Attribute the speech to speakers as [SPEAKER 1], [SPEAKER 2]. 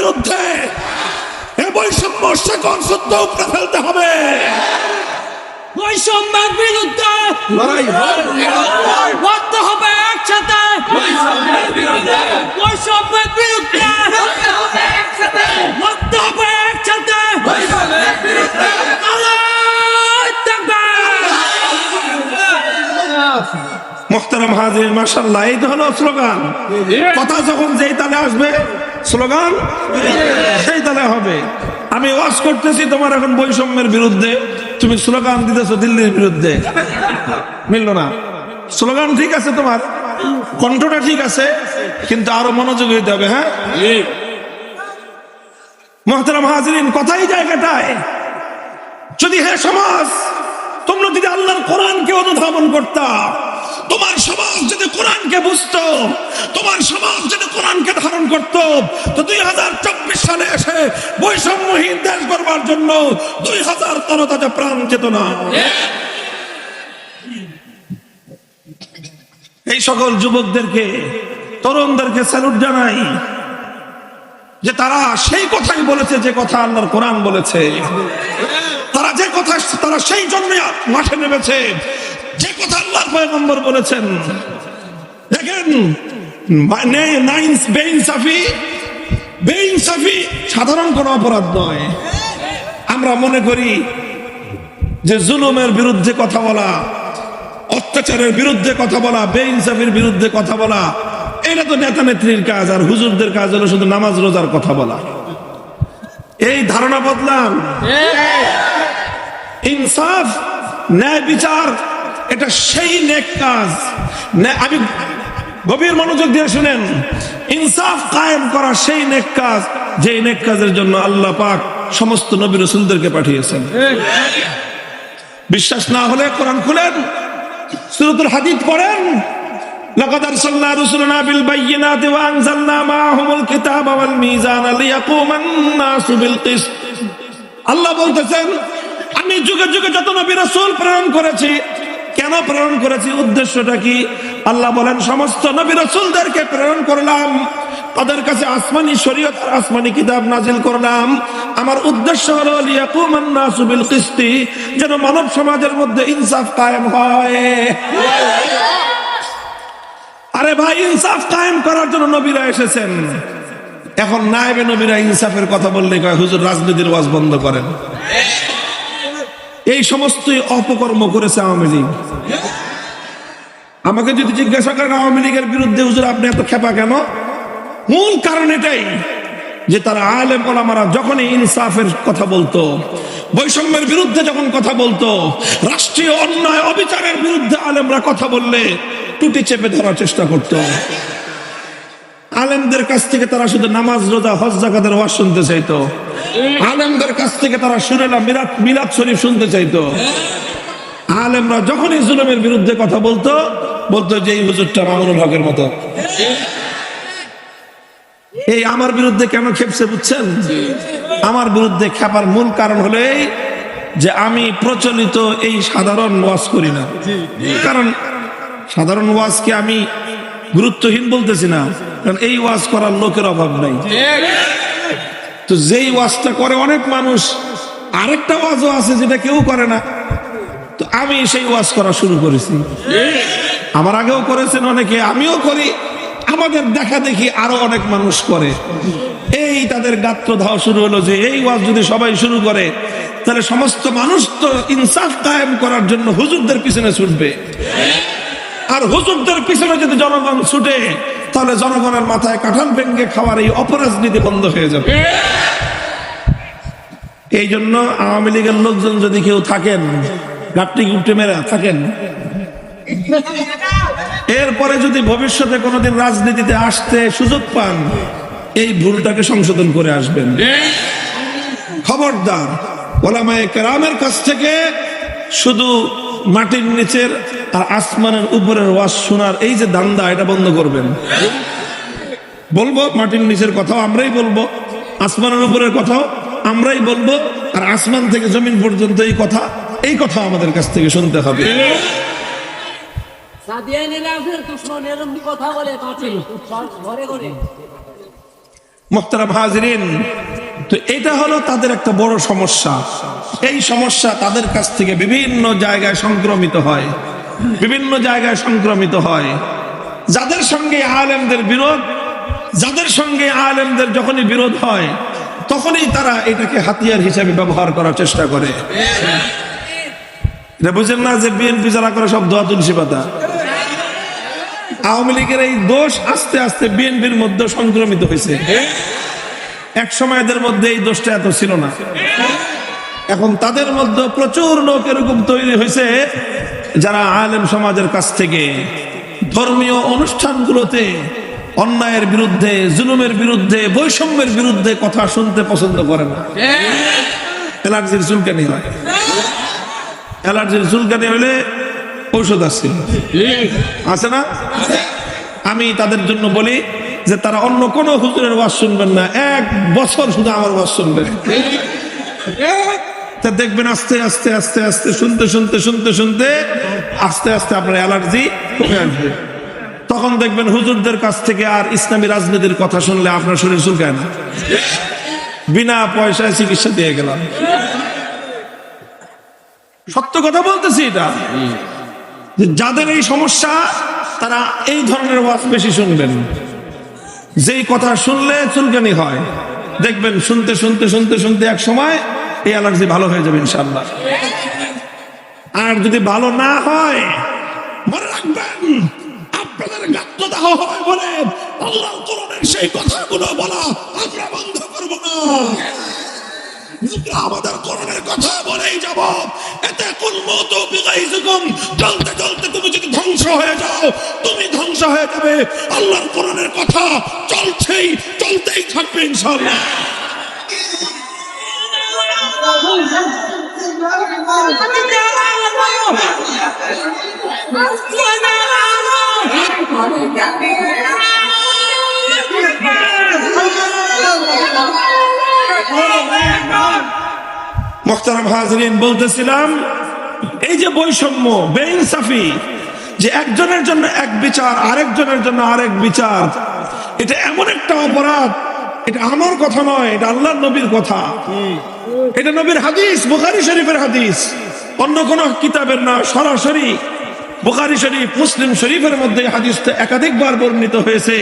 [SPEAKER 1] বিরুদ্ধে এ বৈষম্য সত্য উপরে ফেলতে হবে।
[SPEAKER 2] বৈষম্যের বিরুদ্ধে
[SPEAKER 1] লড়াই
[SPEAKER 2] লড়তে হবে একসাথে। বৈষম্যের বিরুদ্ধে। লড়তে হবে একসাথে। আল্লাহু তাকবীর
[SPEAKER 1] মোহতারাম হাজির মার্শাল্লাহ এই তো হলো স্লোগান। কথা যখন যেই তালে আসবে স্লোগান? সেই তালে হবে। আমি ওয়াজ করতেছি তোমার এখন বৈষম্যের বিরুদ্ধে। তুমি স্লোগান দিতেছো দিল্লির বিরুদ্ধে। মিলল না। স্লোগান ঠিক আছে তোমার। কণ্ঠটা ঠিক আছে, কিন্তু আরও মনোযোগী হইতে হবে হ্যাঁ? মোহতারাম হাজিরিন, কথাই জায়গাটায়। যদি হে সমাজ, তোমরা যদি আল্লাহর কোরআনকে অনুধাবন করতা তোমার সমাজ যদি কোরআনকে বুঝতো, তোমার সমাজ যদি কোরআনকে ধারণ করত, তো দুই হাজার চব্বিশ সালে এসে বৈষম্যহীন দেশ গড়বার জন্য দুই হাজার তরতাজা প্রাণ যেত না। এই সকল যুবকদেরকে, তরুণদেরকে স্যালুট জানাই যে তারা সেই কথাই বলেছে যে কথা আল্লাহর কোরআন বলেছে। তারা যে কথা, তারা সেই জন্য মাঠে নেমেছে। যে কথা আল্লাহর পয়গম্বর বলেছেন। দেখেন সাধারণ কোনো অপরাধ নয়। আমরা মনে করি যে জুলুমের বিরুদ্ধে কথা বলা অত্যাচারের বিরুদ্ধে কথা বলা বেইনসাফির বিরুদ্ধে কথা বলা এটা তো নেতা নেত্রীর কাজ আর হুজুরদের কাজ হলো শুধু নামাজ রোজার কথা বলা। এই ধারণা বদলান। ইনসাফ ন্যায় বিচার এটা সেই নেক কাজ ন্যায়- আমি গভীর মনোযোগ দিয়ে শুনেন ইনসাফ কায়েম করা সেই নেক কাজ যে নেক কাজের জন্য আল্লাহ পাক সমস্ত নবী রসুলদেরকে পাঠিয়েছেন বিশ্বাস না হলে কোরআন খুলেন সুরতুল হাদিদ পড়েন لقد أرسلنا رسلنا بالبينات وأنزلنا معهم الكتاب والميزان ليقوم الناس بالقسط আল্লাহ বলতেছেন আমি যুগে যুগে যত নবী রাসূল প্রেরণ করেছি কেন প্রেরণ করেছি? উদ্দেশ্যটা কি? আল্লাহ বলেন, সমস্ত নবী রাসূলদেরকে প্রেরণ করলাম। তাদের কাছে আসমানি শরীয়ত আর আসমানি কিতাব নাজিল করলাম। আমার উদ্দেশ্য হলো লিয়াকুমান নাসু বিল যেন মানব সমাজের মধ্যে ইনসাফ কায়েম হয়। আরে ভাই, ইনসাফ কায়েম করার জন্য নবীরা এসেছেন। এখন নায়েবে নবীরা ইনসাফের কথা বললে কয়, হুজুর রাজনীতির ওয়াজ বন্ধ করেন। এই সমস্তই অপকর্ম করেছে আওয়ামী লীগ। আমাকে যদি জিজ্ঞাসা করেন আওয়ামী লীগের বিরুদ্ধে, হুজুর, আপনি এত খেপা কেন? মূল কারণ এটাই যে তারা আলেম ওলামারা যখনই ইনসাফের কথা বলতো, বৈষম্যের বিরুদ্ধে যখন কথা বলতো, রাষ্ট্রীয় অন্যায় অবিচারের বিরুদ্ধে আলেমরা কথা বললে টুটি চেপে ধরার চেষ্টা করতো। আলেমদের কাছ থেকে তারা শুধু নামাজ, রোজা, হজ, জাকাতের ওয়াজ শুনতে চাইতো। আলেমদের কাছ থেকে তারা সুরেলা মিরাত, মিলাদ শরীফ শুনতে চাইতো। আলেমরা যখনই জুলুমের বিরুদ্ধে কথা বলতো বলতো যে এই হুজুরটা মামুনুল হকের মতো। এই আমার বিরুদ্ধে কেন খেপছে বুঝছেন? আমার বিরুদ্ধে খেপার মূল কারণ হলো এই যে আমি প্রচলিত এই সাধারণ ওয়াজ করি না। কারণ সাধারণ ওয়াজকে আমি গুরুত্বহীন বলতেছি না, কারণ এই ওয়াজ করার লোকের অভাব নাই। তো যেই ওয়াজটা করে অনেক মানুষ, আরেকটা ওয়াজও আছে যেটা কেউ করে না। তো আমি সেই ওয়াজ করা শুরু করেছি। আমার আগেও করেছেন অনেকে, আমিও করি। আমাদের দেখা দেখি আরও অনেক মানুষ করে। এই তাদের গাত্র ধাওয়া শুরু হলো যে এই ওয়াজ যদি সবাই শুরু করে, তাহলে সমস্ত মানুষ তো ইনসাফ কায়েম করার জন্য হুজুরদের পিছনে ছুটবে। আর হুজুরদের পিছনে যদি জনগণ ছুটে তাহলে জনগণের মাথায় কাঁঠাল ভেঙ্গে খাওয়ার এই অপরাজনীতি বন্ধ হয়ে যাবে। এই জন্য আওয়ামী লীগের লোকজন যদি কেউ থাকেন গাপটি গুপটি থাকেন, এরপরে যদি ভবিষ্যতে কোনোদিন রাজনীতিতে আসতে সুযোগ পান, এই ভুলটাকে সংশোধন করে আসবেন। খবরদার, ওলামায়ে কেরামের কাছ থেকে শুধু মাটির নিচের আর আসমানের উপরের ওয়াজ শোনার এই যে দান্দা এটা বন্ধ করবেন। বলব মাটির নিচের কথাও আমরাই বলব আসমানের উপরের কথাও আমরাই বলব আর আসমান থেকে জমিন পর্যন্ত এই কথা এই কথা আমাদের কাছ থেকে শুনতে হবে। হাজরিন তো এটা হলো তাদের একটা বড় সমস্যা। এই সমস্যা তাদের কাছ থেকে বিভিন্ন জায়গায় সংক্রমিত হয়। বিভিন্ন জায়গায় সংক্রমিত হয়। যাদের সঙ্গে আলেমদের বিরোধ, যাদের সঙ্গে আলেমদের যখনই বিরোধ হয়, তখনই তারা এটাকে হাতিয়ার হিসেবে ব্যবহার করার চেষ্টা করে। বুঝেন না যে বিএনপি যারা করে সব দোয়া তুলসী পাতা? আওয়ামী লীগের এই দোষ আস্তে আস্তে বিএনপির মধ্যে সংক্রমিত হয়েছে। এক সময় এদের মধ্যে এই দোষটা এত ছিল না। এখন তাদের মধ্যে প্রচুর লোক এরকম তৈরি হয়েছে যারা আলেম সমাজের কাছ থেকে ধর্মীয় অনুষ্ঠানগুলোতে অন্যায়ের বিরুদ্ধে, জুলুমের বিরুদ্ধে, বৈষম্যের বিরুদ্ধে কথা শুনতে পছন্দ করে না। অ্যালার্জির চুলকানি হয়। অ্যালার্জির চুলকানি হলে ঔষধ আছে। আছে না? আমি তাদের জন্য বলি যে তারা অন্য কোনো হুজুরের ওয়াজ শুনবেন না। এক বছর শুধু আমার ওয়াজ শুনবেন। তা দেখবেন আস্তে আস্তে আস্তে আস্তে, শুনতে শুনতে শুনতে শুনতে, আস্তে আস্তে আপনার অ্যালার্জি কমে আসবে। তখন দেখবেন হুজুরদের কাছ থেকে আর ইসলামী রাজনীতির কথা শুনলে আপনার শরীর চুলকায় না। বিনা পয়সায় চিকিৎসা দিয়ে গেলাম। সত্য কথা বলতেছি এটা। যাদের এই সমস্যা, তারা এই ধরনের ওয়াজ বেশি শুনবেন। যেই কথা শুনলে চুলকানি হয়। দেখবেন শুনতে শুনতে শুনতে শুনতে এক সময় এই অ্যালার্জি ভালো হয়ে যাবে ইনশাল্লাহ আর যদি ভালো না হয়, মনে রাখবেন, আপনাদের গাত্রদাহ হয় বলে আল্লাহ কোরআনের সেই কথাগুলো বলা আমরা বন্ধ করব না। আমাদের করণের কথা বলেই যাব। এতে কোন মত বিগাইজুকুম চলতে চলতে তুমি যদি ধ্বংস হয়ে যাও, তুমি ধ্বংস হয়ে যাবে। আল্লাহর করণের কথা চলছেই, চলতেই থাকবে ইনশাআল্লাহ। মোখতারাম হাজরিন, বলতেছিলাম, এই যে বৈষম্য, বেইনসাফি, যে একজনের জন্য এক বিচার, আরেকজনের জন্য আরেক বিচার, এটা এমন একটা অপরাধ এটা আমার কথা নয়, এটা আল্লাহ নবীর কথা। এটা নবীর হাদিস, বুখারি শরীফের হাদিস। অন্য কোন কিতাবের না, সরাসরি বুখারি শরীফ, মুসলিম শরীফের মধ্যে হাদিস হাদিসটা একাধিকবার বর্ণিত হয়েছে।